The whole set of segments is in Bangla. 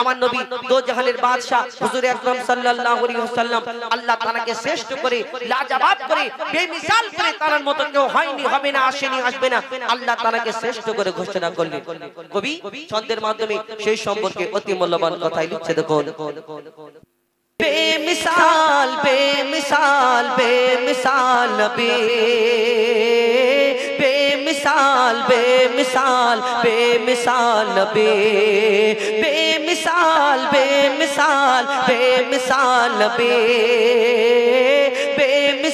আমার নবী দো জাহানের বাদশা হুজুর আকরাম সাল্লাল্লাহু আলাইহি ওয়াসাল্লাম আল্লাহ তাআলাকে শ্রেষ্ঠ করে, লাজবাব করে, বেমিসাল করে তার মতো কেউ হয়নি, হবে না, আসেনি, আসবে না, আল্লাহ তাআলাকে শ্রেষ্ঠ করে ঘোষণা করলেন। কবি, ছন্দের মাধ্যমে সেই সম্পর্কে অতি মূল্যবান কথাই লিখছে, দেখুন। বেমিসাল বেমিসাল বেমিসাল নবী। बेमिसाल बेमिसाल बेमिसाल नबी बेमिसाल बेमिसाल बेमिसाल नबी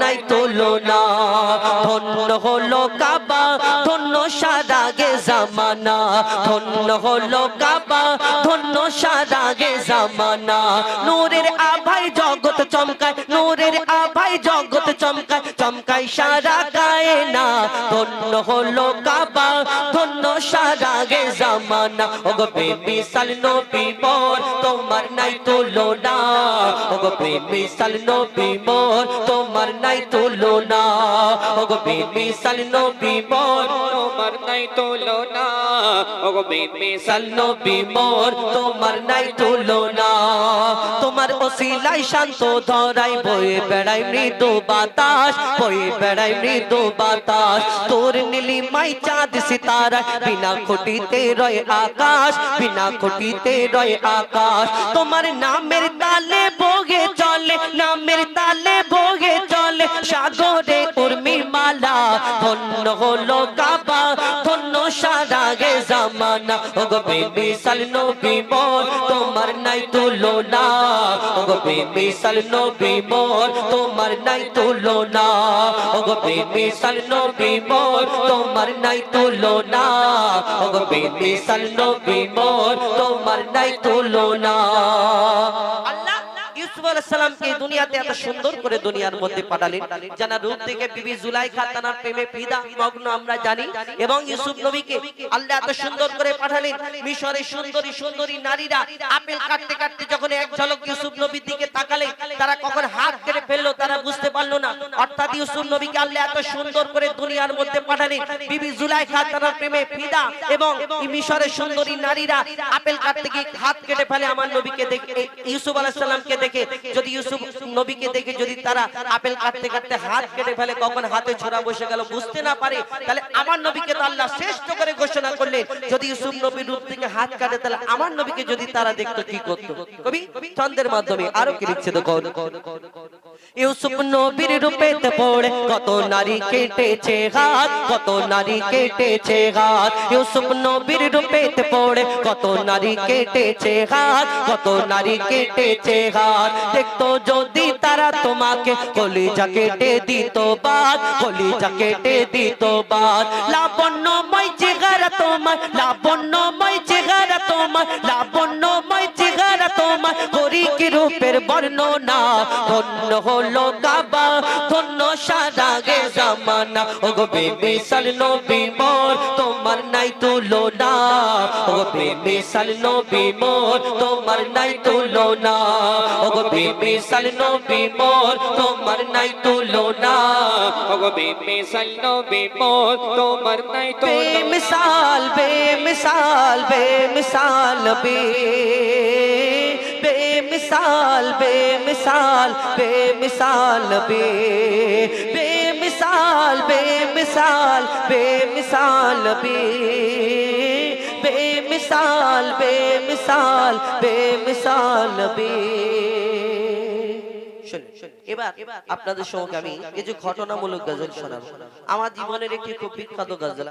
নাই তুলনা। ধন্য হলো কাবা, ধন্য সাদা গে জামানা। ধন্য হলো কাবা, ধন্য সাদা গে জামানা। নূরের আভাই জগৎ চমকা জগৎ চমকায় চমকায় সারা কায়না ধন্য হলো কাবা, ধন্য সারাগে জামানা। ওগো বেমিসাল নবী মোর, তোমার নাই তুলনা। ওগো বেমিসাল নবী মোর, তোমার নাই তুলনা। ওগো বেমিসাল নবী মোর, তোমার নাই তুলনা। ওগো সাল নবী মোর, তোমার নাই তুলনা। তোমার ওসিলাই শান্ত ধরাই বয়ে বেড়াই মৃদু বাতাস, বই বেড়াই মৃদু বাতাস। তোর নীলিমাই চাঁদ সিতারা, বিনা খুঁটিতে রয় আকাশ, বিনা খুঁটিতে রয় আকাশ। তোমার নামের তালে ভোগে চলে, নামের তালে ভোগে চলে, সাগরে উর্মি মালা ধন্য হলো সারাগে জামানা। ওগো বেবি, সাল নবী মোর তোমার নাই তুলনা। ওগো বেবি, সাল নবী মোর তোমার নাই তুলনা। ওগো বেবি, সাল নবী মোর তোমার নাই তুলনা। ওগো বেবি, সাল নবী মোর তোমার নাই তুলনা। দুনিয়াতে এত সুন্দর করে দুনিয়ার মধ্যে পাঠালেন। রূপ থেকে বিবি প্রেমে পিদা মগ্ন আমরা জানি। এবং ইউসুফ নবীকে আল্লাহ এত সুন্দর করে পাঠালেন। মিশরের সুন্দরী সুন্দরী নারীরা আপেল কাটতে কাটতে যখন এক ঝলক ইউসুফ নবীর দিকে তাকালে তারা কখন হাত কেটে ফেলল বুঝতে পারল না। অর্থাৎ ইউসুফ নবীকে আল্লাহ এত সুন্দর করে দুনিয়ার মধ্যে পাঠালেন। বিবি জুলাইখা তার প্রেমে ফিদা এবং মিশরের সুন্দরী নারীরা আপেল কাটতে গিয়ে হাত কেটে ফেলে আমার নবীকে দেখে ইউসুফ আলাইহিস সালামকে দেখে। যদি ইউসুফ নবীকে দেখে, যদি তারা আপেল কাটতে কাটতে হাত কেটে ফেলে, কখন হাতে ছোড়া বসে গেল বুঝতে না পারে, তাহলে আমার নবীকে তো আল্লাহ শ্রেষ্ঠ করে ঘোষণা করলেন। যদি ইউসুফ নবীর রূপ থেকে হাত কাটে, তাহলে আমার নবীকে যদি তারা দেখতো, কি করতো? কবি, ছন্দের মাধ্যমে আরও কি লিখছে দেখো ইউসুফ নবীর রূপেতে পড়ে। কত নারী কেটেছে হাত, কত নারী কেটেছে হাত। ইউসুফ নবীর পড়ে। কত নারী কেটেছে হাত, কত নারী কেটেছে হাত। দেখতো যদি তারা তোমাকে দিত বাদ, কলিজা কেটে দিত বাদ। লাবণ্যময় চেহারা তোমার, লাবণ্যময় চেহারা তোমার তোমার করি কি রূপের বর্ণনা, ধন্য হলো কাবা, ধন্য সারাগে জামানা। ওগো বেবি সাল নবী মোর, তোমার নাই তুলনা। ওগো বেবি সাল নবী মোর, তোমার নাই তুলনা। ওগো বেবি সাল নবী মোর, তোমার নাই তুলনা। ওগো বেমিসাল নবী মোর, তোমার নাই তুলনা। বেমিসাল বেমিসাল বেমিসাল, বে বেমিসাল বেমিসাল বেমিসাল বে বেমিসাল বেমিসাল বেমিসাল বে বেমিসাল বেমিসাল বেমিসাল বে এবার আপনাদের সঙ্গে আমি কিছু ঘটনামূলক গজল শোনাবো। আমার জীবনের একটি খুব বিখ্যাত গজল।